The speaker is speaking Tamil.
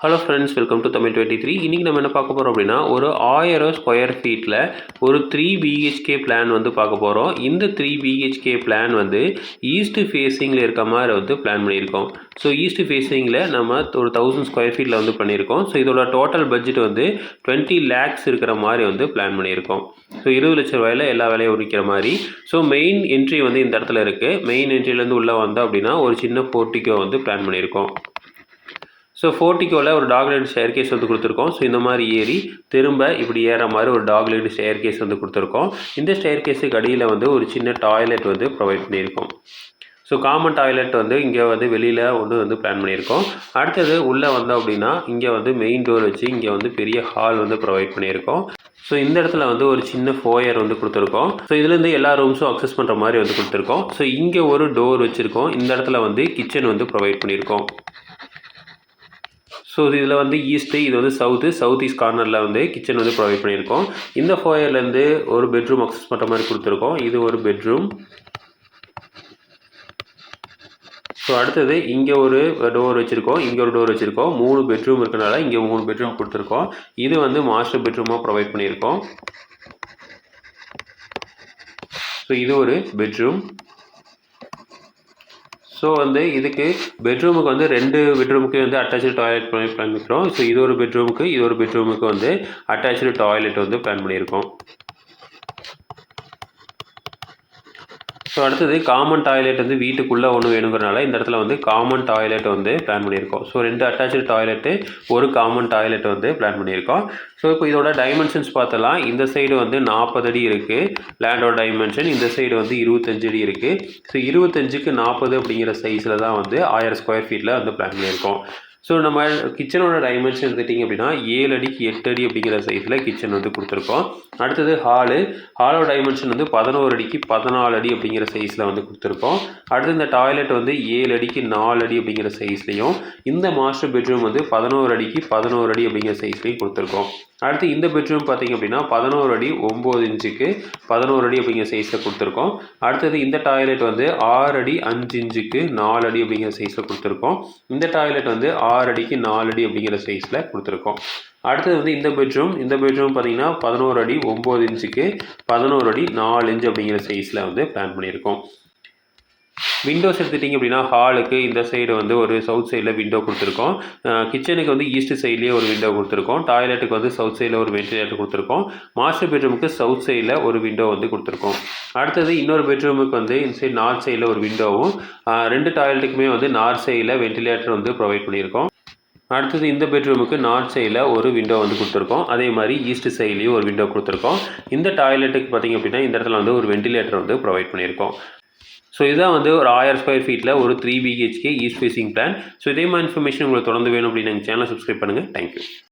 Hello friends welcome to Tamil twenty three இன்றைக்கி நம்ம என்ன பார்க்க போகிறோம் அப்படின்னா ஒரு ஆயிரம் ஸ்கொயர் ஃபீட்டில் ஒரு த்ரீ பிஹெச்கே பிளான் வந்து பார்க்க போகிறோம் இந்த த்ரீ பிஹெச்கே பிளான் வந்து ஈஸ்ட் ஃபேஸிங்கில் இருக்க மாதிரி வந்து பிளான் பண்ணியிருக்கோம். ஸோ ஈஸ்ட் ஃபேஸிங்கில் நம்ம ஒரு தௌசண்ட் ஸ்கொயர் ஃபீட்டில் வந்து பண்ணியிருக்கோம். ஸோ இதோட டோட்டல் பட்ஜெட் வந்து டுவெண்ட்டி லேக்ஸ் இருக்கிற மாதிரி வந்து பிளான் பண்ணியிருக்கோம். ஸோ இருபது லட்ச ரூபாயில் எல்லா வேலையும் முடிக்கிற மாதிரி. ஸோ மெயின் என்ட்ரி வந்து இந்த இடத்துல இருக்குது மெயின் என்ட்ரிலேருந்து உள்ளே வந்தோம் அப்படின்னா ஒரு சின்ன போர்ட்டிக்கோ வந்து பிளான் பண்ணியிருக்கோம். ஸோ ஃபோர்ட்டிக்கோவில் ஒரு டாக்லேட் ஸ்டேர் கேஸ் வந்து கொடுத்துருக்கோம். ஸோ இந்த மாதிரி ஏறி திரும்ப இப்படி ஏற மாதிரி ஒரு டாக்லேட் ஸ்டேர் கேஸ் வந்து கொடுத்துருக்கோம். இந்த ஸ்டேர் கேஸுக்கு அடியில் வந்து ஒரு சின்ன டாய்லெட் வந்து ப்ரொவைட் பண்ணியிருக்கோம். ஸோ காமன் டாய்லெட் வந்து இங்கே வந்து வெளியில் ஒன்று வந்து பிளான் பண்ணியிருக்கோம். அடுத்தது உள்ளே வந்தோம் அப்படின்னா இங்கே வந்து மெயின் டோர் வச்சு இங்கே வந்து பெரிய ஹால் வந்து ப்ரொவைட் பண்ணியிருக்கோம். ஸோ இந்த இடத்துல வந்து ஒரு சின்ன ஃபோயர் வந்து கொடுத்துருக்கோம். ஸோ இதுலேருந்து எல்லா ரூம்ஸும் அக்சஸ் பண்ணுற மாதிரி வந்து கொடுத்துருக்கோம். ஸோ இங்கே ஒரு டோர் வச்சுருக்கோம். இந்த இடத்துல வந்து கிச்சன் வந்து ப்ரொவைட் பண்ணியிருக்கோம். ஸோ இதில் வந்து ஈஸ்ட்டு இது வந்து சவுத்து சவுத் ஈஸ்ட் கார்னரில் வந்து கிச்சன் வந்து ப்ரொவைட் பண்ணியிருக்கோம். இந்த ஃபோயர்லேருந்து ஒரு பெட்ரூம் அக்சஸ் பண்ணுற மாதிரி கொடுத்துருக்கோம். இது ஒரு பெட்ரூம் ஸோ அடுத்தது இங்கே ஒரு டோர் வச்சுருக்கோம். இங்கே ஒரு டோர் வச்சுருக்கோம். மூணு பெட்ரூம் இருக்கனால இங்கே மூணு பெட்ரூம் கொடுத்துருக்கோம். இது வந்து மாஸ்டர் பெட்ரூமாக ப்ரொவைட் பண்ணியிருக்கோம். ஸோ இது ஒரு பெட்ரூம் ஸோ வந்து இதுக்கு பெட்ரூமுக்கு வந்து ரெண்டு பெட்ரூமுக்கு வந்து அட்டாச்சு டாய்லெட் பண்ணி பண்ணிக்கிறோம் ஸோ இது ஒரு பெட்ரூமுக்கு இது ஒரு பெட்ரூமுக்கு வந்து அட்டாச்சு டாய்லெட் வந்து பிளான் பண்ணியிருக்கோம். ஸோ அடுத்தது காமன் டாய்லெட் வந்து வீட்டுக்குள்ளே ஒன்று வேணுங்கிறனால இந்த இடத்துல வந்து காமன் டாய்லெட் வந்து பிளான் பண்ணியிருக்கோம். ஸோ ரெண்டு அட்டாச்சு டாய்லெட்டு ஒரு காமன் டாய்லெட் வந்து பிளான் பண்ணியிருக்கோம். ஸோ இப்போ இதோட டைமென்ஷன்ஸ் பார்த்தலாம். இந்த சைடு வந்து நாற்பது அடி இருக்குது லேண்டோட டைமென்ஷன் இந்த சைடு வந்து இருபத்தஞ்சு அடி இருக்குது ஸோ இருபத்தஞ்சுக்கு நாற்பது அப்படிங்கிற சைஸில் தான் வந்து ஆயிரம் ஸ்கொயர் ஃபீட்டில் வந்து பிளான் பண்ணியிருக்கோம். ஸோ நம்ம கிச்சனோட டைமென்ஷன் எடுத்துட்டிங்க அப்படின்னா ஏழு அடிக்கு எட்டு அடி அப்படிங்கிற சைஸில் கிச்சன் வந்து கொடுத்துருக்கோம். அடுத்தது ஹாலு ஹாலோட டைமென்ஷன் வந்து பதினோரு அடிக்கு பதினாலு அடி அப்படிங்கிற சைஸில் வந்து கொடுத்துருக்கோம். அடுத்து இந்த டாய்லெட் வந்து ஏழு அடிக்கு நாலு அடி அப்படிங்கிற சைஸ்லையும் இந்த மாஸ்டர் பெட்ரூம் வந்து பதினோரு அடிக்கு பதினோரு அடி அப்படிங்கிற சைஸ்லையும் கொடுத்துருக்கோம். அடுத்து இந்த பெட்ரூம் பார்த்திங்க அப்படின்னா பதினோரு அடி ஒம்பது இன்ச்சுக்கு பதினோரு அடி அப்படிங்கிற சைஸில் கொடுத்துருக்கோம். அடுத்தது இந்த டாய்லெட் வந்து ஆறு அடி அஞ்சு இன்ச்சுக்கு நாலு அடி அப்படிங்கிற சைஸில் கொடுத்துருக்கோம். இந்த டாய்லெட் வந்து ஆறு அடிக்கு நாலு அடி அப்படிங்கிற சைஸில் கொடுத்துருக்கோம். அடுத்தது வந்து இந்த பெட்ரூம். இந்த பெட்ரூம் பார்த்தீங்கன்னா பதினோரு அடி ஒம்பது இன்ச்சுக்கு பதினோரு அடி நாலு இன்ச்சு அப்படிங்கிற சைஸில் வந்து பிளான் பண்ணியிருக்கோம். விண்டோஸ் எடுத்துட்டிங்க அப்படின்னா ஹாலுக்கு இந்த சைடு வந்து ஒரு சவுத் சைடில் விண்டோ கொடுத்துருக்கோம். கிச்சனுக்கு வந்து ஈஸ்ட் சைட்லேயே ஒரு விண்டோ கொடுத்துருக்கோம். டாய்லெட்டுக்கு வந்து சவுத் சைடில் ஒரு வென்டிலேட்டர் கொடுத்துருக்கோம். மாஸ்டர் பெட்ரூமுக்கு சவுத் சைடில் ஒரு விண்டோ வந்து கொடுத்துருக்கோம். அடுத்தது இன்னொரு பெட்ரூமுக்கு வந்து இந்த சைடு நார்த் சைடில் ஒரு விண்டோவும் ரெண்டு டாய்லெட்டுக்குமே வந்து நார்த் சைடில் வென்டிலேட்டர் வந்து ப்ரொவைட் பண்ணியிருக்கோம். அடுத்தது இந்த பெட்ரூமுக்கு நார்த் சைடில் ஒரு விண்டோ வந்து கொடுத்துருக்கோம். அதே மாதிரி ஈஸ்ட் சைட்லேயும் ஒரு விண்டோ கொடுத்துருக்கோம். இந்த டாய்லெட்டுக்கு பார்த்திங்க அப்படின்னா இந்த இடத்துல வந்து ஒரு வென்டிலேட்டர் வந்து ப்ரொவைட் பண்ணியிருக்கோம். ஸோ இதுதான் வந்து ஒரு ஆயிரம் ஸ்கொயர் ஃபீட்டில் ஒரு three BHK east facing plan so இதே மாதிரி இன்ஃபர்மேஷன் உங்களுக்கு தொடர்ந்து வேணும் அப்படின்னு எங்கள் சேனலை சப்ஸ்கிரைப் பண்ணுங்கள் தேங்க்யூ